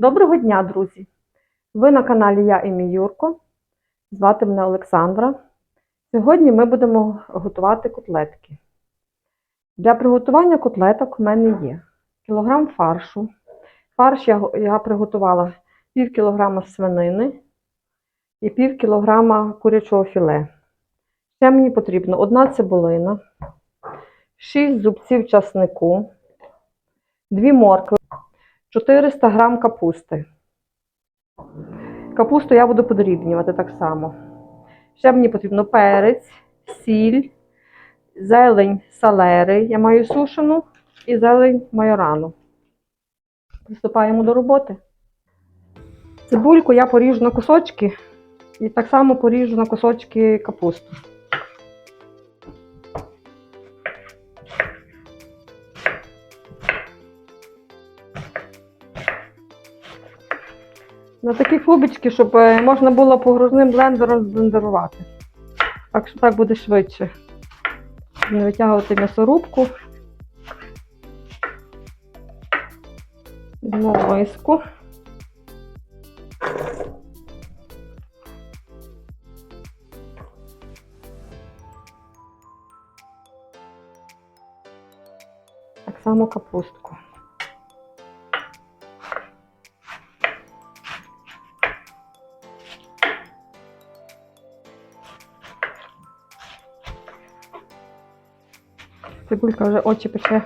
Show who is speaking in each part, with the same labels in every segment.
Speaker 1: Доброго дня, друзі! Ви на каналі Я і мій Юрко. Звати мене Олександра. Сьогодні ми будемо готувати котлетки. Для приготування котлеток у мене є кілограм фаршу. Фарш я, я приготувала пів кілограма свинини і пів кілограма курячого філе. Ще мені потрібно одна цибулина, 6 зубців часнику, 2 моркви, 400 грам капусти. Капусту я буду подрібнювати так само. Ще мені потрібно перець, сіль, зелень салери. Я маю сушену і зелень майорану. Приступаємо до роботи. Цибульку я поріжу на кусочки і так само поріжу на кусочки капусту. На такі кубички, щоб е, можна було погружним блендером зблендерувати. Так що так буде швидше. Не витягувати м'ясорубку. Візьму миску. Так само капустку. Цибулька вже очі пече.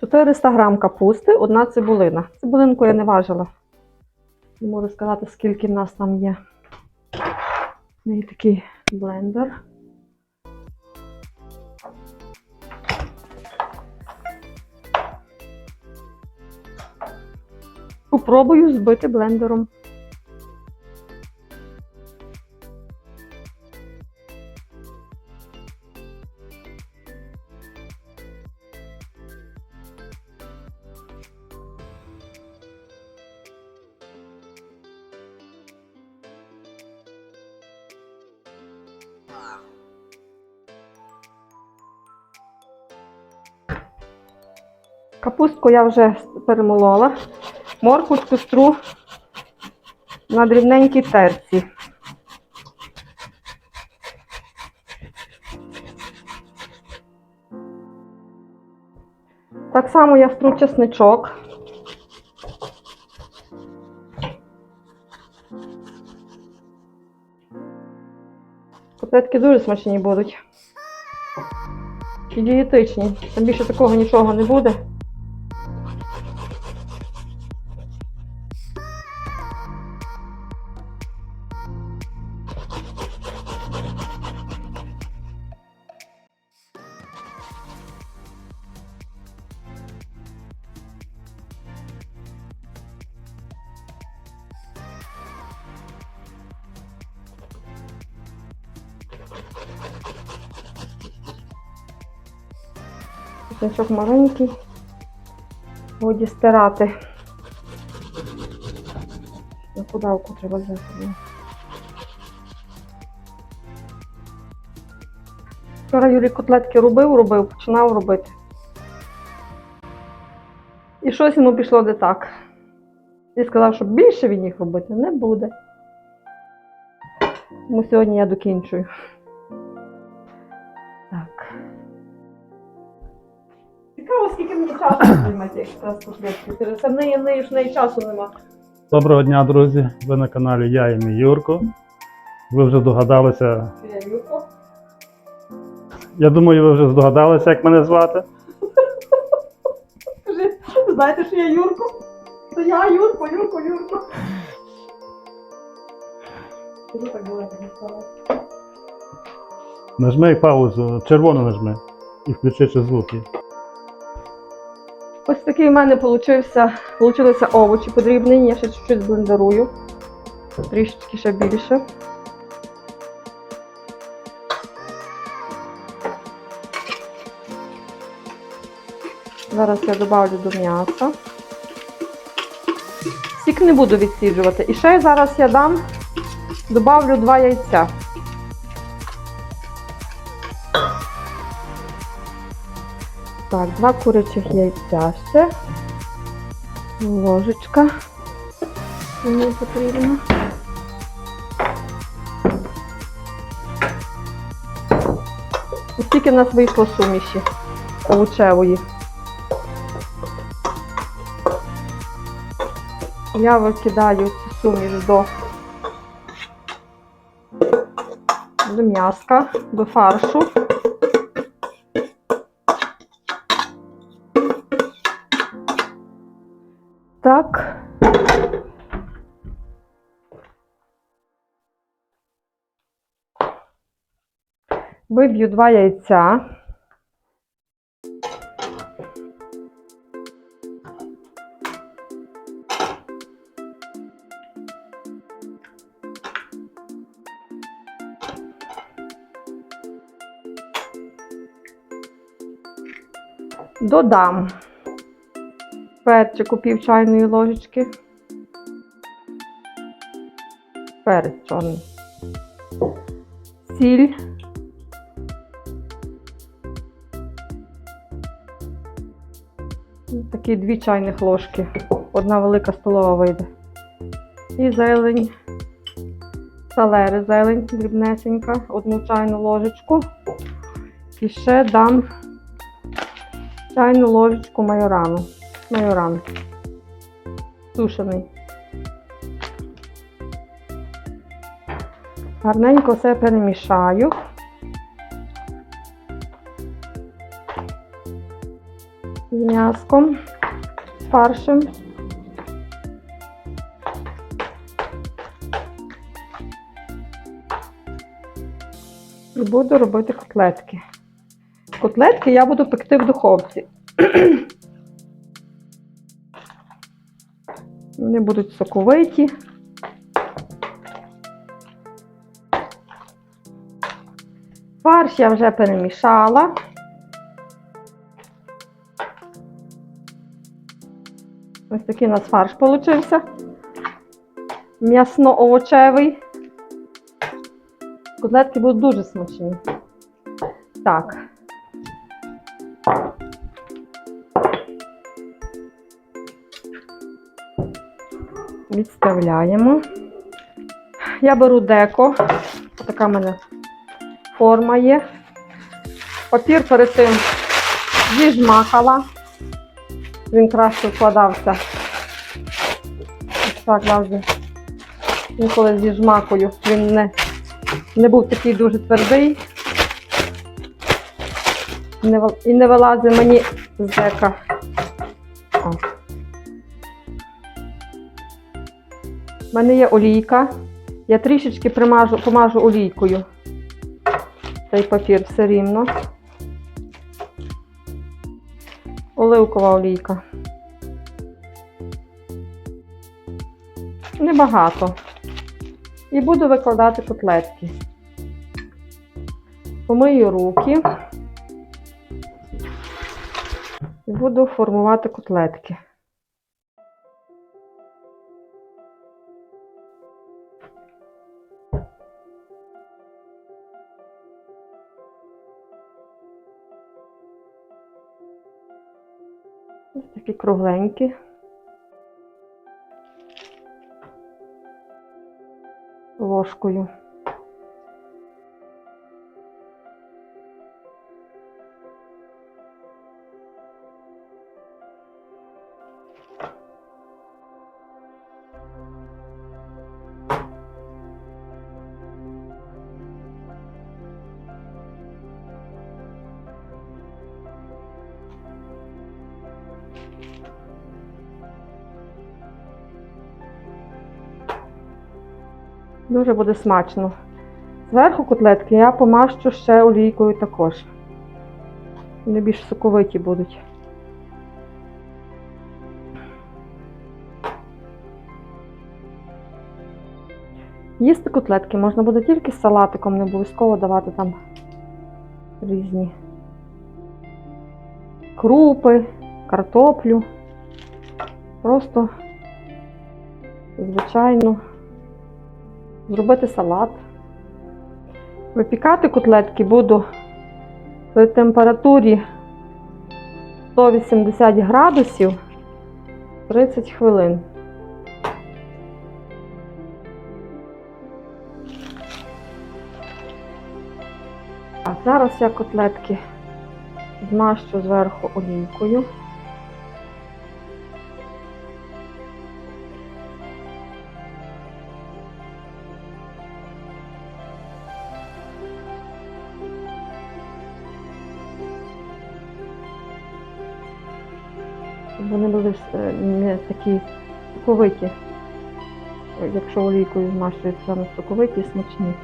Speaker 1: Чотириста грам капусти, одна цибулина. Цибулинку я не важила. Можу сказати, скільки в нас там є. У такий блендер. Попробую збити блендером. Капустку я вже перемолола. Моркву стру на дрібненькій терці. Так само я стру чесничок. Котлетки дуже смачні будуть. І дієтичні. Там більше такого нічого не буде. Чесничок маленький. Годі стирати. На подавку треба взяти. Вчора Юрій котлетки робив, робив, починав робити. І щось йому пішло не так. І сказав, що більше він їх робити не буде. Тому сьогодні я докінчую. Скільки мені часу займати якраз котлетки. Ти Це в неї, в неї ж в неї часу нема.
Speaker 2: Доброго дня, друзі! Ви на каналі Я і мій Юрко. Ви вже здогадалися.
Speaker 1: Я Юрко.
Speaker 2: Я думаю, ви вже здогадалися, як мене звати.
Speaker 1: Скажи, знаєте, що я Юрко? То я Юрко, Юрко, Юрко. Чого так далеко не стало?
Speaker 2: Нажми паузу, червоно нажми і включи ще звуки.
Speaker 1: Ось такий в мене получився, овочі подрібнені, я ще чуть-чуть зблендерую. Трішечки ще більше. Зараз я додавлю до м'яса. Сік не буду відсіджувати. І ще зараз я дам, додавлю два яйця. Так, два курячих яйця ще. Ложечка. Мені потрібна. Ось в нас вийшло суміші овочевої. Я викидаю цю суміш до, до м'яска, до фаршу. Виб'ю два яйця. Додам перчику пів чайної ложечки. Перець чорний. Сіль. Такі дві чайних ложки. Одна велика столова вийде. І зелень. Салери, зелень дрібнесенька, одну чайну ложечку. І ще дам чайну ложечку майорану. Майоран. Сушений. Гарненько все перемішаю. М'яском, фаршем. Буду робити котлетки. Котлетки я буду пекти в духовці. Вони будуть соковиті. Фарш я вже перемішала. Ось такий у нас фарш получився. М'ясно-овочевий. Котлетки будуть дуже смачні. Так. Відставляємо. Я беру деко. Така в мене форма є. Папір перед тим зіжмакала. Він краще вкладався. Так завжди. Інколи зі жмакою. Він не, не був такий дуже твердий. Не, і не вилазить мені з дека. У мене є олійка. Я трішечки примажу, помажу олійкою. Цей папір все рівно. Оливкова олійка. Небагато. І буду викладати котлетки. Помию руки. І буду формувати котлетки. Ось такі кругленькі. Ложкою. Дуже буде смачно. Зверху котлетки я помащу ще олійкою також. Вони більш соковиті будуть. Їсти котлетки можна буде тільки з салатиком, не обов'язково давати там різні крупи, картоплю. Просто, звичайно, зробити салат. Випікати котлетки буду при температурі 180 градусів 30 хвилин. А зараз я котлетки змащу зверху олійкою. Вони були е, не такі соковиті. Якщо олійкою змащують саме соковиті і смачні.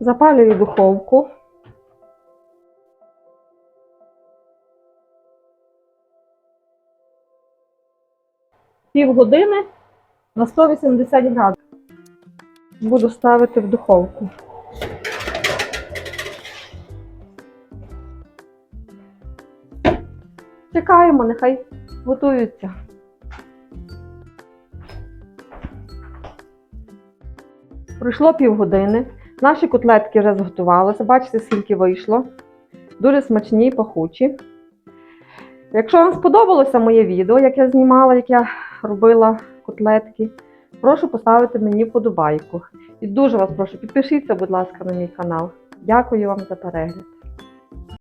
Speaker 1: Запалюю духовку. Півгодини на 180 градусів. Буду ставити в духовку. Чекаємо, нехай готуються. Пройшло півгодини. Наші котлетки вже зготувалися. Бачите, скільки вийшло. Дуже смачні і пахучі. Якщо вам сподобалося моє відео, як я знімала, як я робила котлетки, прошу поставити мені вподобайку. І дуже вас прошу, підпишіться, будь ласка, на мій канал. Дякую вам за перегляд.